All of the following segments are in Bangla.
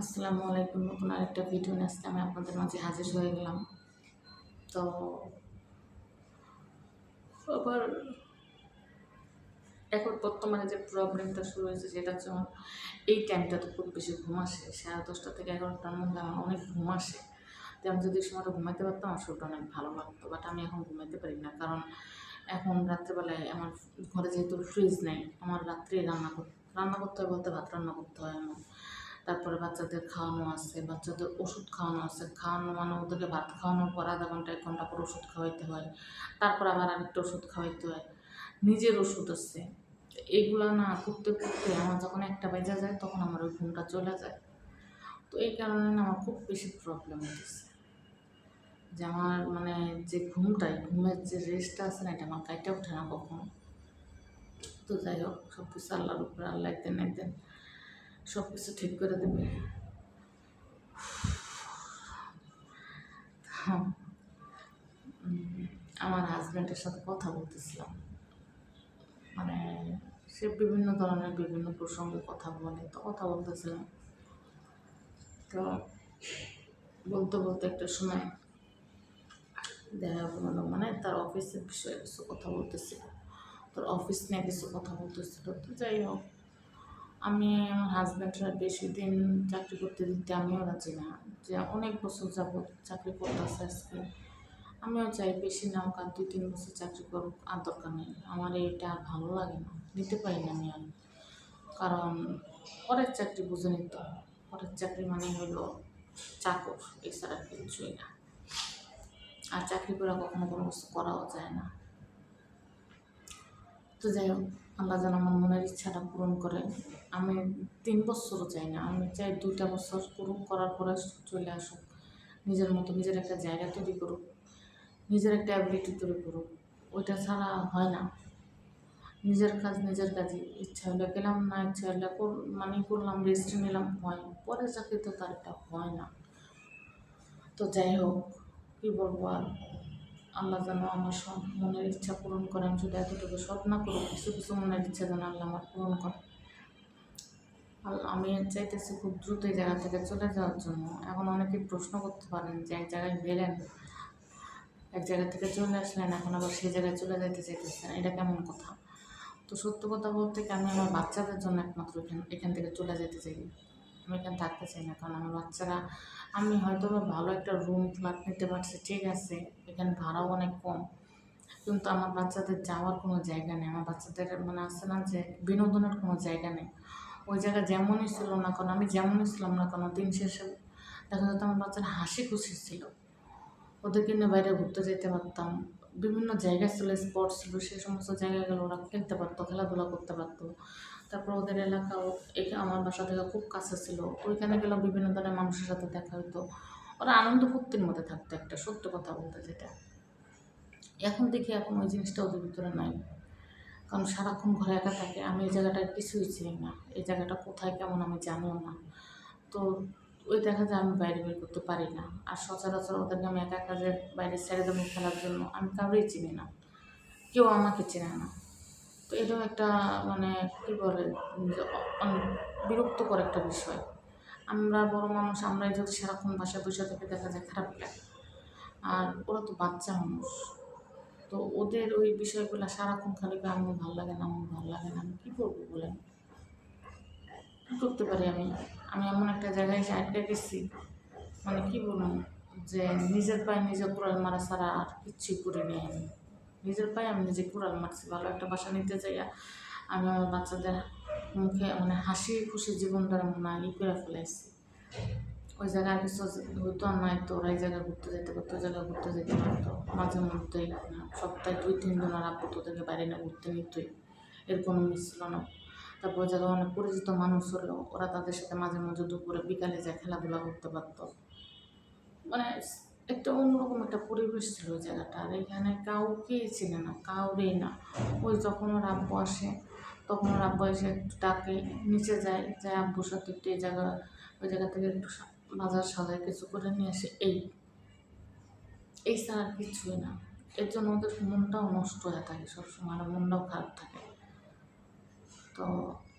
আসসালামু আলাইকুম, নতুন আরেকটা ভিডিও নিয়ে আজকে আমি আপনাদের মাঝে হাজির হয়ে গেলাম। তো আবার এখন বর্তমানে যে প্রবলেমটা শুরু হয়েছে সেটা হচ্ছে আমার এই টাইমটাতে খুব বেশি ঘুম আসে। সাড়ে দশটা থেকে এগারোটার মধ্যে আমার অনেক ঘুম আসে। তো আমি যদি সময়টা ঘুমাইতে পারতাম, আমার শরীরটা অনেক ভালো লাগতো। বাট আমি এখন ঘুমাইতে পারি না। কারণ এখন রাত্রেবেলায় আমার ঘরে যেহেতু ফ্রিজ নেই, আমার রাত্রে রান্না রান্না করতে হয় বলতে ভাত রান্না করতে হয় আমার। তারপরে বাচ্চাদের খাওয়ানো আছে, বাচ্চাদের ওষুধ খাওয়ানো আছে, খাওয়ানো মানে ওদেরকে ভাত খাওয়ানোর পর আধা ঘণ্টা, এক ঘণ্টা পর ওষুধ খাওয়াইতে হয়, তারপর আবার আরেকটা ওষুধ খাওয়াইতে হয়, নিজের ওষুধ আছে। এগুলো না করতে করতে আমার যখন একটা বেজে যায়, তখন আমার ওই ঘুমটা চলে যায়। তো এই কারণে আমার খুব বেশি প্রবলেম হতেছে যে আমার মানে যে ঘুমটাই, ঘুমের যে রেস্টটা আছে না, এটা আমার কাইটা ওঠে না কখনো। তো যাই হোক, সব কিছু আল্লাহর উপরে, আল্লাহ একদিন একদিন সব কিছু ঠিক করে দেবে। হ্যাঁ। আমার হাজব্যান্ডের সাথে কথা বলতেছিলাম। মানে সে বিভিন্ন ধরনের বিভিন্ন প্রসঙ্গে কথা বলে, তো কথা বলতেছিলাম। তো বলতে বলতে একটা সময় দেখা গেলো মানে তার অফিসের বিষয়ে কিছু কথা বলতেছিল, তোর অফিস নিয়ে কিছু কথা বলতেছিল, তো যাই হোক। আমি আমার হাজব্যান্ডরা বেশি দিন চাকরি করতে দিতে আমিও রাজি না। যে অনেক বছর যাবত চাকরি করতে করতেছে আজকে। আমিও চাই বেশি নাও আর দুই তিন বছর চাকরি করুক, আর দরকার নেই। আমার এটা আর ভালো লাগে না। নিতে পারি না আমি আর। কারণ পরের চাকরি বুঝে নিত পরের চাকরি মানে হলো চাকর এছাড়া কিছুই না। আর চাকরি করে কখনো কোনো কিছু করাও যায় না। তো যাই হোক। আল্লাহ যেন আমার মনের ইচ্ছাটা পূরণ করে। আমি তিন বছরও চাই না, আমি চাই দুইটা বছর করুক করার পরে চলে আসুক। নিজের মতো নিজের একটা জায়গা তৈরি করুক, নিজের একটা অ্যাবিলিটি তৈরি করুক। ওইটা ছাড়া হয় না। নিজের কাজ নিজের কাজে ইচ্ছা হলে গেলাম না ইচ্ছা হলে মানে করলাম রেস্ট নিলাম, হয় পরে চাকরি তো তার এটা হয় না। তো যাই হোক, কী বলব আর? আল্লাহ যেন আমার সব মনের ইচ্ছা পূরণ করে আমি শুধু এতটুকু সব না করুক, কিছু কিছু মনের ইচ্ছা যেন আল্লাহ আমার পূরণ করে আমি চাইতেছি খুব দ্রুত এই জায়গা থেকে চলে যাওয়ার জন্য। এখন অনেকে প্রশ্ন করতে পারেন যে এক জায়গায় গেলেন, এক জায়গা থেকে চলে আসলেন, এখন আবার সেই জায়গায় চলে যাইতে চাইতেছেন, এটা কেমন কথা? তো সত্য কথা বলতে কি আমি আমার বাচ্চাদের জন্য একমাত্র এখান থেকে চলে যেতে চাই? আমি এখানে থাকতে চাই না, কারণ আমার বাচ্চারা, আমি হয়তো ভালো একটা রুম ফ্ল্যাট নিতে পারছি, ঠিক আছে, এখানে ভাড়াও অনেক কম, কিন্তু আমার বাচ্চাদের যাওয়ার কোনো জায়গা নেই, আমার বাচ্চাদের মানে আসছে না যে বিনোদনের কোনো জায়গা নেই, ওই জায়গা যেমনই ছিল না কারণ আমি যেমনই ছিলাম না কারণ দিন শেষে দেখা যেত আমার বাচ্চারা হাসি খুশি ছিল, ওদেরকে নিয়ে বাইরে ঘুরতে যেতে পারতাম বিভিন্ন জায়গা ছিল স্পট ছিল সেই সমস্ত জায়গায় গেলে ওরা খেলতে পারতো, খেলাধুলা করতে পারতো। তারপর ওদের এলাকাও এখানে আমার বাসা থেকে খুব কাছে ছিল। ওইখানে গেলেও বিভিন্ন ধরনের মানুষের সাথে দেখা হতো ওরা আনন্দ ফুর্তির মধ্যে থাকতো একটা, সত্য কথা বলতে যেটা। এখন দেখি এখন ওই জিনিসটা ওদের ভিতরে নাই। কারণ সারাক্ষণ ঘরে একা থাকে, আমি এই জায়গাটার কিছুই চিনি না। এই জায়গাটা কোথায়, কেমন আমি জানিও না। তো ওই দেখা যায় আমি বাইরে বের করতে পারি না। আর সচরাচর ওদেরকে আমি একা যে বাইরে ছেড়ে দেবো খেলার জন্য, আমি কাউরেই চিনি না। কেউ আমাকে চেনে না। তো এটাও একটা মানে কী বলে বিরক্তকর একটা বিষয়। আমরা বড় মানুষ, আমরাই যদি সারাক্ষণ বাসায় বসে থেকে, দেখা যায় খারাপ লাগে। আর ওরা তো বাচ্চা মানুষ। তো ওদের ওই বিষয়গুলো সারাক্ষণ খালি আমার ভালো লাগে না, আমার ভালো লাগে না, আমি কী করব বলেন? কী করতে পারি আমি। আমি এমন একটা জায়গায় এসে আটকে গেছি। মানে কী বলুন যে নিজের পায়ে নিজে কুড়াল মারা ছাড়া আর কিচ্ছু কিচ্ছুই করিনি আমি। নিজের পায়ে আমি নিজে কুড়াল মারছি। ভালো একটা বাসা নিতে চাইয়া আমি আমার বাচ্চাদের মুখে মানে হাসি খুশি জীবন ধরে মনে ই করে ফেলাইছি। ওই জায়গায় কিছু হইতো আর নাই তো। ওরা এই জায়গায় ঘুরতে যেতে পারতো, ওই জায়গায় ঘুরতে যেতে পারতো। মাঝে মধ্যেই সপ্তাহে দুই, তিন দিন আর আব্বু তোদেরকে বাইরে না ঘুরতে নিতই। এর কোনো মিস ছিল না। তারপর জায়গায় অনেক পরিচিত মানুষ হলো, ওরা তাদের সাথে মাঝে মাঝে দুপুরে বিকালে যায় খেলাধুলা করতে পারত। মানে একটা অন্যরকম একটা পরিবেশ ছিল ওই জায়গাটা। আর এখানে কাউকেই চিনে না, কাউরেই না। ওই যখন ওর আব্বু আসে, তখন ওর আব্বু এসে একটু ডাকে, নিচে যায় যায় আব্বুর সাথে একটু এই জায়গা, ওই জায়গা থেকে একটু বাজার সাজায় কিছু করে নিয়ে আসে। এই এই ছাড়া কিছুই না। এর জন্য ওদের মনটাও নষ্ট হয়ে থাকে সবসময়, আর মনটাও খারাপ থাকে। তো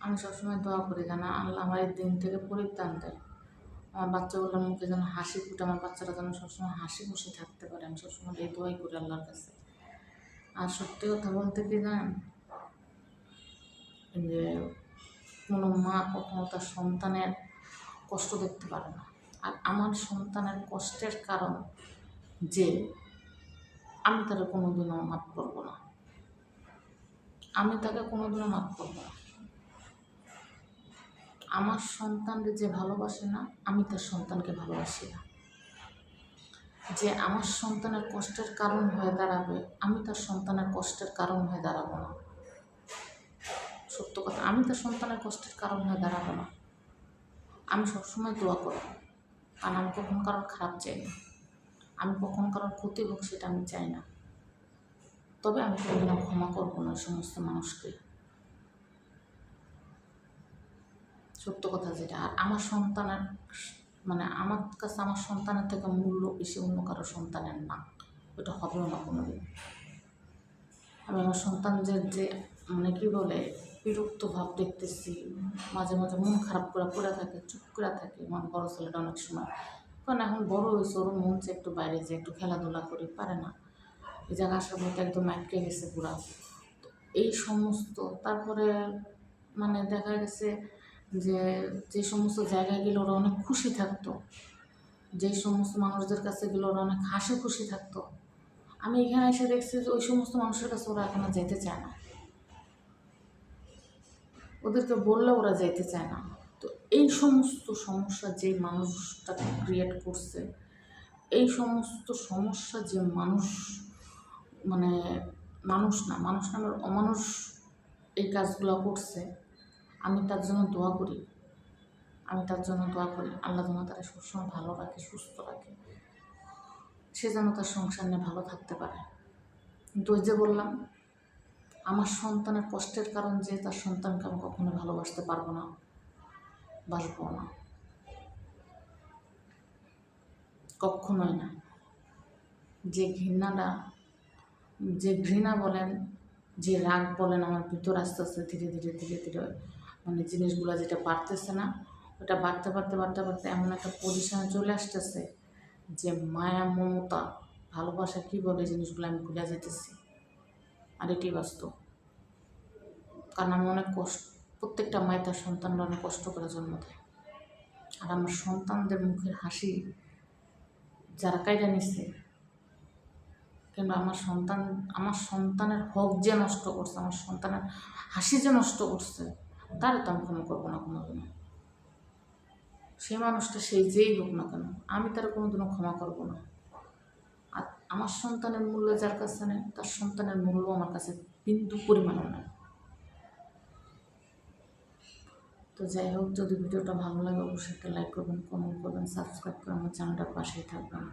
আমি সবসময় দোয়া করি যেন আল্লাহ আমার এই দিন থেকে পরিত্রাণ দেয়। আমার বাচ্চাগুলোর মুখে যেন হাসি ফুটে, আমার বাচ্চারা যেন সবসময় হাসি খুশি থাকতে পারে। আমি সবসময় এই দোয়াই করি আল্লাহর কাছে। আর সত্যি কথা বলতে কি জানেন? যে কোনো মা কখনো তার সন্তানের কষ্ট দেখতে পারে না। আর আমার সন্তানের কষ্টের কারণ যে আমি তাকে কোনোদিনও মাফ করব না। আমি তাকে কোনোদিনও মাফ করব না। আমার সন্তানকে যে ভালোবাসে না, আমি তার সন্তানকে ভালোবাসি না। যে আমার সন্তানের কষ্টের কারণ হয়ে দাঁড়াবে, আমি তার সন্তানের কষ্টের কারণ হয়ে দাঁড়াবো না। সত্য কথা, আমি তার সন্তানের কষ্টের কারণ হয়ে দাঁড়াবো না। আমি সবসময় দোয়া করব। কারণ আমি কখন কারোর খারাপ চাই না। আমি কখন কারোর ক্ষতি হোক, সেটা আমি চাই না। তবে আমি কোনোদিনও ক্ষমা করব না সমস্ত মানুষকে। সত্য কথা যেটা, আর আমার সন্তানের মানে আমার কাছে আমার সন্তানের থেকে মূল্য বেশি অন্য কারও সন্তানের না। ওটা হবেও না কোনো দিন আমি আমার সন্তান যে মানে কী বলে, বিরক্ত ভাব দেখতেছি, মাঝে মাঝে মন খারাপ করে পড়ে থাকে, চুপ করে থাকে মন বড় ছেলেটা অনেক সময়। কারণ এখন বড় হয়েছে, ওর মন চায় একটু বাইরে যে একটু খেলাধুলা করি, পারে না। এই জায়গা আসার মধ্যে একদম আটকে গেছে পুরা। এই সমস্ত, তারপরে মানে দেখা গেছে যে যে সমস্ত জায়গায় গেলে ওরা অনেক খুশি থাকতো। যে সমস্ত মানুষদের কাছে গেলে ওরা অনেক হাসি খুশি থাকতো। আমি এখানে এসে দেখছি যে ওই সমস্ত মানুষের কাছে ওরা এখন যেতে চায় না। ওদেরকে বললে ওরা যেতে চায় না। তো এই সমস্ত সমস্যা যে মানুষটাকে ক্রিয়েট করছে, এই সমস্ত সমস্যা যে মানুষ মানে মানুষ না, মানুষ নামের অমানুষ এই কাজগুলো করছে আমি তার জন্য দোয়া করি। আমি তার জন্য দোয়া করি। আল্লাহ যেন তারা সবসময় ভালো রাখে, সুস্থ রাখে। সে যেন তার সংসার নিয়ে ভালো থাকতে পারে। কিন্তু ওই যে বললাম, আমার সন্তানের কষ্টের কারণ যে তার সন্তানকে আমি কখনো ভালোবাসতে পারব না, বাসবো না। কখনোই না। যে ঘৃণাটা, যে ঘৃণা বলেন, যে রাগ বলেন, আমার ভিতর আস্তে আস্তে ধীরে ধীরে ধীরে ধীরে মানে জিনিসগুলো যেটা বাড়তেছে না, ওটা বাড়তে বাড়তে বাড়তে বাড়তে এমন একটা পজিশনে চলে আসতেছে যে মায়া, মমতা, ভালোবাসা কী বলে জিনিসগুলো আমি ভুলে যেতেছি আর এটি বাস্তব। কারণ আমি অনেক কষ্ট, প্রত্যেকটা মায় তার সন্তানরা অনেক কষ্ট করে জন্ম দেয়। আর আমার সন্তানদের মুখের হাসি যারা কাইটা নিচ্ছে কিংবা আমার সন্তান, আমার সন্তানের হক যে নষ্ট করছে, আমার সন্তানের হাসি যে নষ্ট করছে তারে তো আমি ক্ষমা করব না কোনো দিনও সেই মানুষটা সেই যেই হোক না কেন, আমি তার কোনো দিনও ক্ষমা করব না। আর আমার সন্তানের মূল্য যার কাছে নেই, তার সন্তানের মূল্য আমার কাছে বিন্দু পরিমাণও নেই। তো যাই হোক, যদি ভিডিওটা ভালো লাগে, অবশ্যই একটা লাইক করবেন কমেন্ট করবেন সাবস্ক্রাইব করে আমার চ্যানেলটার পাশেই থাকবেন।